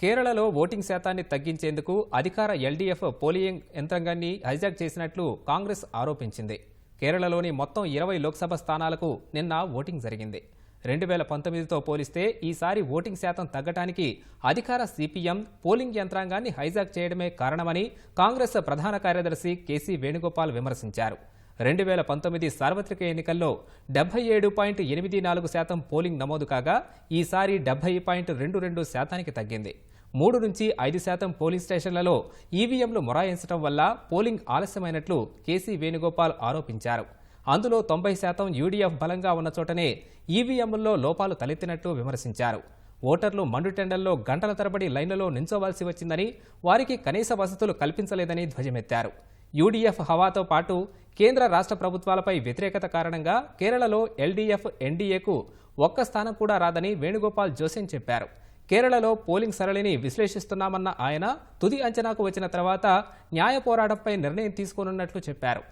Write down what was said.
కేరళలో ఓటింగ్ శాతాన్ని తగ్గించేందుకు అధికార ఎల్డీఎఫ్ పోలింగ్ యంత్రాంగాన్ని హైజాక్ చేసినట్లు కాంగ్రెస్ ఆరోపించింది. కేరళలోని మొత్తం ఇరవై లోక్సభ స్థానాలకు నిన్న ఓటింగ్ జరిగింది. రెండు వేల పంతొమ్మిదితో పోలిస్తే ఈసారి ఓటింగ్ శాతం తగ్గటానికి అధికార సిపిఎం పోలింగ్ యంత్రాంగాన్ని హైజాక్ చేయడమే కారణమని కాంగ్రెస్ ప్రధాన కార్యదర్శి కేసీ వేణుగోపాల్ విమర్శించారు. రెండు వేల పంతొమ్మిది సార్వత్రిక ఎన్నికల్లో డెబ్బై ఏడు పాయింట్ ఎనిమిది నాలుగు శాతం పోలింగ్ నమోదు కాగా ఈసారి డెబ్బై పాయింట్ రెండు రెండు శాతానికి తగ్గింది. మూడు నుంచి ఐదు శాతం పోలింగ్ స్టేషన్లలో ఈవీఎంలు మొరాయించడం వల్ల పోలింగ్ ఆలస్యమైనట్లు కేసీ వేణుగోపాల్ ఆరోపించారు. అందులో తొంభై శాతం యూడీఎఫ్ బలంగా ఉన్న చోటనే ఈవీఎంల్లో లోపాలు తలెత్తినట్లు విమర్శించారు. ఓటర్లు మండుటెండల్లో గంటల తరబడి లైన్లలో నించోవాల్సి వచ్చిందని వారికి కనీస వసతులు కల్పించలేదని ధ్వజమెత్తారు. యూడీఎఫ్ హవాతో పాటు కేంద్ర రాష్ట్ర ప్రభుత్వాలపై వ్యతిరేకత కారణంగా కేరళలో ఎల్డీఎఫ్ ఎన్డీఏకు ఒక్క స్థానం కూడా రాదని వేణుగోపాల్ జోసెన్ చెప్పారు. కేరళలో పోలింగ్ సరళిని విశ్లేషిస్తున్నామన్న ఆయన తుది అంచనాకు వచ్చిన తర్వాత న్యాయ పోరాటంపై నిర్ణయం తీసుకోనున్నట్లు చెప్పారు.